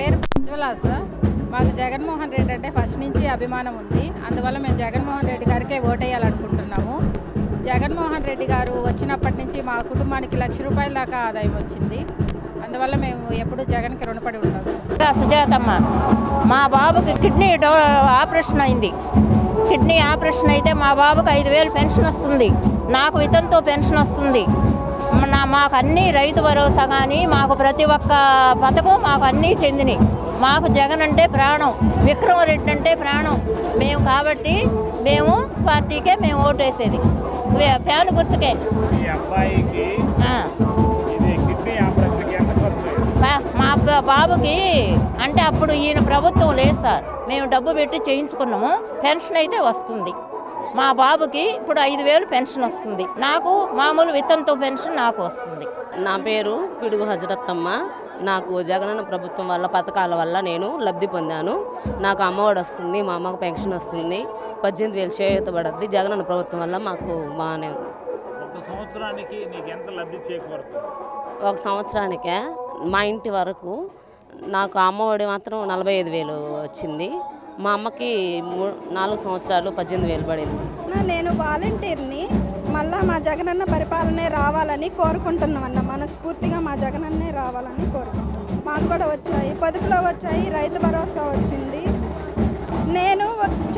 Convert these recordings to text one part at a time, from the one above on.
పేరు ప్రజ్వల సార్ మాకు జగన్మోహన్ రెడ్డి అంటే ఫస్ట్ నుంచి అభిమానం ఉంది. అందువల్ల మేము జగన్మోహన్ రెడ్డి గారికే ఓటేయాలనుకుంటున్నాము. జగన్మోహన్ రెడ్డి గారు వచ్చినప్పటి నుంచి మా కుటుంబానికి లక్ష రూపాయల దాకా ఆదాయం వచ్చింది. అందువల్ల మేము ఎప్పుడు జగన్కి రుణపడి ఉంటాం. సుజాతమ్మ మా బాబుకి కిడ్నీ డో ఆపరేషన్ అయింది. కిడ్నీ ఆపరేషన్ అయితే మా బాబుకి ఐదు వేలు పెన్షన్ వస్తుంది. నాకు వితంతో పెన్షన్ వస్తుంది. మాకు అన్నీ రైతు భరోసా కానీ మాకు ప్రతి ఒక్క పథకం మాకు అన్నీ చెందినాయి. మాకు జగన్ అంటే ప్రాణం విక్రమరెడ్డి అంటే ప్రాణం. మేము కాబట్టి మేము పార్టీకే మేము ఓటేసేది. వే- ఫ్యాన్ గుర్తుకే. మీ బాబుకి అంటే అప్పుడు ఈయన ప్రభుత్వం లేదు సార్. మేము డబ్బు పెట్టి చేయించుకున్నాము పెన్షన్ అయితే వస్తుంది. మా బాబుకి ఇప్పుడు ఐదు వేలు పెన్షన్ వస్తుంది. నాకు మామూలు విత్తంతో పెన్షన్ నాకు వస్తుంది. నా పేరు పిడుగు హజరత్తమ్మ. నాకు జగనన్న ప్రభుత్వం వల్ల పథకాల వల్ల నేను లబ్ధి పొందాను. నాకు అమ్మఒడి వస్తుంది మా అమ్మకు పెన్షన్ వస్తుంది. పద్దెనిమిది వేలు చేయూత పడుద్ది. జగనన్న ప్రభుత్వం వల్ల మాకు బాగానే ఉంది. ఒక సంవత్సరానికి నీకు ఎంత లబ్ధి చేకూరుతుంది? ఒక సంవత్సరానికే మా ఇంటి వరకు నాకు అమ్మఒడి మాత్రం నలభై ఐదు వేలు వచ్చింది. మా అమ్మకి నాలుగు సంవత్సరాలు పద్దెనిమిది వేలు పడింది. నా- నేను వాలంటీర్ని మళ్ళా మా జగనన్న పరిపాలనే రావాలని కోరుకుంటున్నామన్న మనస్ఫూర్తిగా మా జగనన్నే రావాలని కోరుకుంటున్నాం. మాకు కూడా వచ్చాయి పొదుపులో వచ్చాయి రైతు భరోసా వచ్చింది. నేను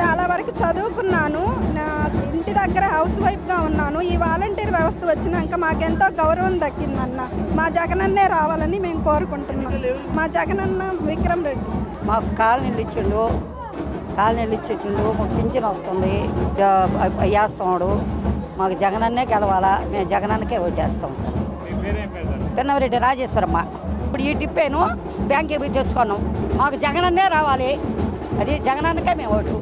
చాలా వరకు చదువుకున్నాను నా ఇంటి దగ్గర హౌస్ వైఫ్గా ఉన్నాను. ఈ వాలంటీర్ వ్యవస్థ వచ్చినాక మాకెంతో గౌరవం దక్కిందన్న మా జగనన్నే రావాలని మేము కోరుకుంటున్నాం. మా జగనన్న విక్రమ్ రెడ్డి. మాకు కాలనీలు ఇచ్చిండు కాలనీలు ఇచ్చిండు మాకు పింఛన్ వస్తుంది. వేస్తున్నాడు మాకు జగనన్నే గెలవాలా మేము జగనన్నకే ఓటేస్తాం సార్? పిన్నవరెడ్డి రాజేశ్వరమ్మ. ఇప్పుడు ఈ టిప్పేను బ్యాంక్కి పోయి తెచ్చుకున్నాం మాకు జగనన్నే రావాలి. అది జగనన్నకే మేము ఓటు.